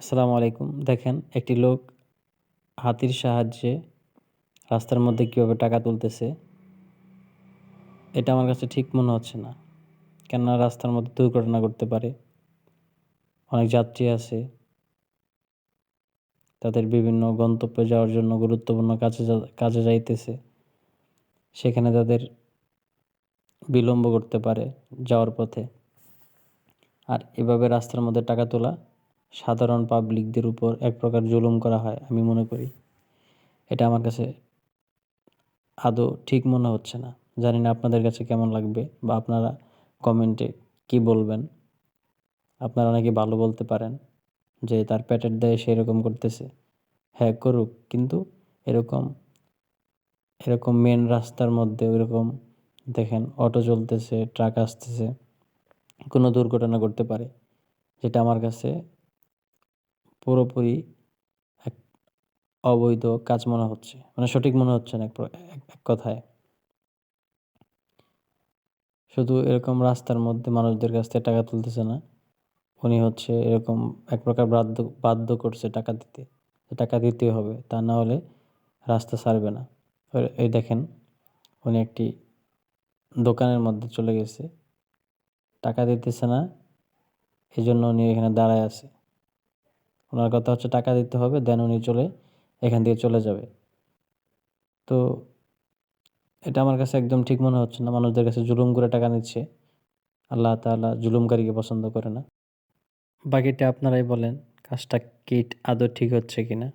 আসসালামু আলাইকুম। দেখেন, একটি লোক হাতির সাহায্যে রাস্তার মধ্যে কীভাবে টাকা তুলতেছে, এটা আমার কাছে ঠিক মনে হচ্ছে না। কেননা রাস্তার মধ্যে দুর্ঘটনা করতে পারে, অনেক যাত্রী আছে, তাদের বিভিন্ন গন্তব্যে যাওয়ার জন্য গুরুত্বপূর্ণ কাজে কাজে যাইতেছে, সেখানে তাদের বিলম্ব করতে পারে যাওয়ার পথে। আর এভাবে রাস্তার মধ্যে টাকা তোলা সাধারণ পাবলিকদের উপর এক প্রকার জুলুম করা হয়, আমি মনে করি। এটা আমার কাছে আদৌ ঠিক মনে হচ্ছে না। জানি না আপনাদের কাছে কেমন লাগবে বা আপনারা কমেন্টে কি বলবেন। আপনারা নাকি ভালো বলতে পারেন যে তার পেটের দেয় সেরকম করতেছে। হ্যাঁ করুক, কিন্তু এরকম এরকম মেন রাস্তার মধ্যে ওইরকম দেখেন অটো চলতেছে ট্রাক আসতেছে, কোনো দুর্ঘটনা করতে পারে, যেটা আমার কাছে পুরোপুরি এক অবৈধ কাজ মনে হচ্ছে। মানে সঠিক মনে হচ্ছে না এক কথায়। শুধু এরকম রাস্তার মধ্যে মানুষদের কাছ থেকে টাকা তুলতেছে না। উনি হচ্ছে এরকম এক প্রকার বাধ্য বাধ্য করছে টাকা দিতে। টাকা দিতে হবে, তা না হলে রাস্তা ছাড়বে না। এই দেখেন, উনি একটি দোকানের মধ্যে চলে গেছে। টাকা দিতেছে না এই জন্য উনি এখানে দাঁড়ায় আছে। ওনার কথা হচ্ছে টাকা দিতে হবে দেন উনি চলে, এখান দিয়ে চলে যাবে। তো এটা আমার কাছে একদম ঠিক মনে হচ্ছে না। মানুষদের কাছে জুলুম করে টাকা নিচ্ছে। আল্লাহ তালা জুলুমকারীকে পছন্দ করে না। বাকিটা আপনারাই বলেন, কাজটা কিট আদৌ ঠিক হচ্ছে কিনা।